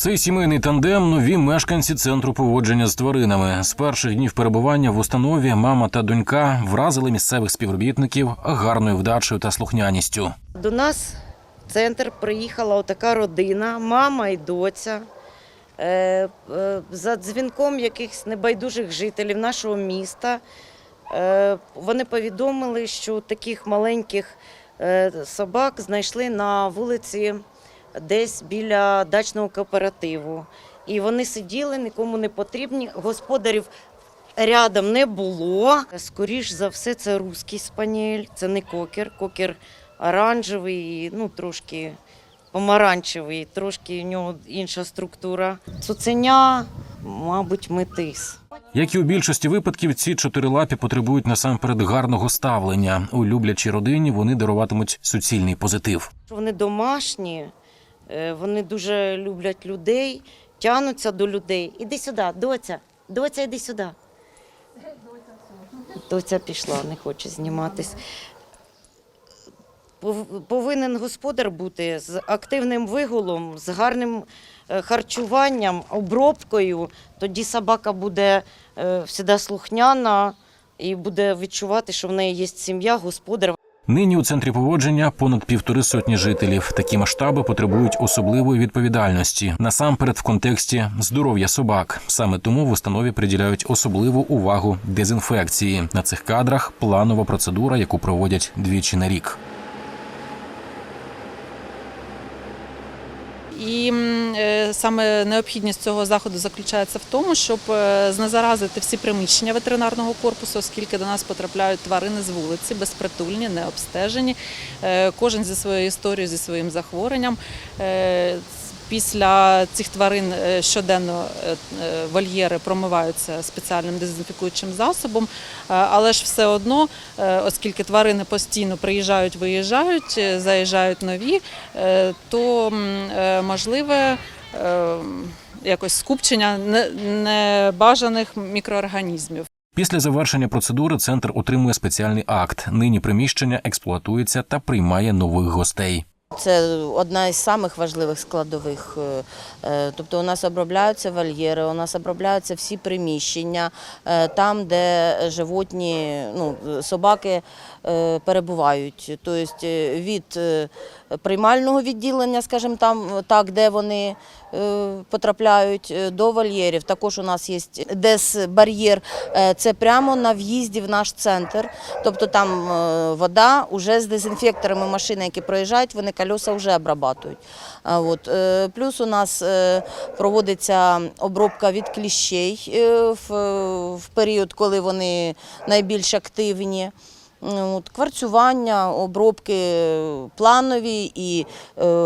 Цей сімейний тандем нові мешканці центру поводження з тваринами. З перших днів перебування в установі мама та донька вразили місцевих співробітників гарною вдачею та слухняністю. До нас в центр приїхала отака родина, мама і доця. Е, е, За дзвінком якихось небайдужих жителів нашого міста е, вони повідомили, що таких маленьких собак знайшли на вулиці десь біля дачного кооперативу. І вони сиділи, нікому не потрібні. Господарів рядом не було. Скоріш за все, це руський спаніель, це не кокер. Кокер оранжевий, ну трошки помаранчевий, трошки у нього інша структура. Цуценя, мабуть, метис. Як і у більшості випадків, ці чотирилапі потребують насамперед гарного ставлення. У люблячій родині вони даруватимуть суцільний позитив. Вони домашні, вони дуже люблять людей, тянуться до людей. Іди сюди, доця, доця, іди сюди. Доця пішла, не хоче зніматись. Повинен господар бути з активним вигулом, з гарним е, харчуванням, обробкою. Тоді собака буде е, всіда слухняна і буде відчувати, що в неї є сім'я, господар. Нині у центрі поводження понад півтори сотні жителів. Такі масштаби потребують особливої відповідальності насамперед в контексті здоров'я собак. Саме тому в установі приділяють особливу увагу дезінфекції. На цих кадрах планова процедура, яку проводять двічі на рік. І е, саме необхідність цього заходу заключається в тому, щоб е, знезаразити всі приміщення ветеринарного корпусу, оскільки до нас потрапляють тварини з вулиці, безпритульні, необстежені, е, кожен зі своєю історією, зі своїм захворюванням. Після цих тварин е, щоденно е, е, вольєри промиваються спеціальним дезінфікуючим засобом, але ж все одно, оскільки тварини постійно приїжджають, виїжджають, заїжджають нові, то можливе якось скупчення небажаних мікроорганізмів. Після завершення процедури центр отримує спеціальний акт. Нині приміщення експлуатується та приймає нових гостей. Це одна із самих важливих складових. Е, е, Тобто у нас обробляються вольєри, у нас обробляються всі приміщення, е, там, де животні, ну, собаки перебувають. Тобто від приймального відділення, скажімо там, так, де вони потрапляють, до вольєрів. Також у нас є дес-бар'єр, е, це прямо на в'їзді в наш центр. Тобто там вода вже з дезінфекторами машини, які проїжджають, вони кольоса вже обрабатують. От. е, Плюс у нас е, проводиться обробка від кліщей е, в, період, коли вони найбільш активні. От, кварцювання, обробки планові і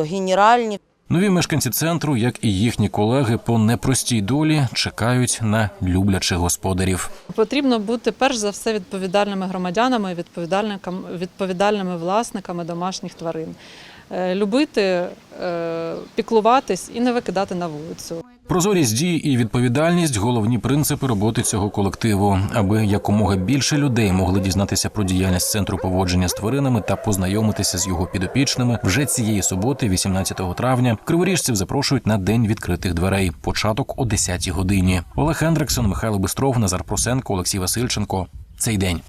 генеральні. Нові мешканці центру, як і їхні колеги, по непростій долі чекають на люблячих господарів. Потрібно бути перш за все відповідальними громадянами, і відповідальними власниками домашніх тварин. Е, Любити, е, піклуватись і не викидати на вулицю. Прозорість дій і відповідальність головні принципи роботи цього колективу, аби якомога більше людей могли дізнатися про діяльність центру поводження з тваринами та познайомитися з його підопічними. Вже цієї суботи, 18 травня, криворіжців запрошують на день відкритих дверей. Початок о 10 годині. Олег Хендриксон, Михайло Бистров, Назар Просенко, Олексій Васильченко. Цей день.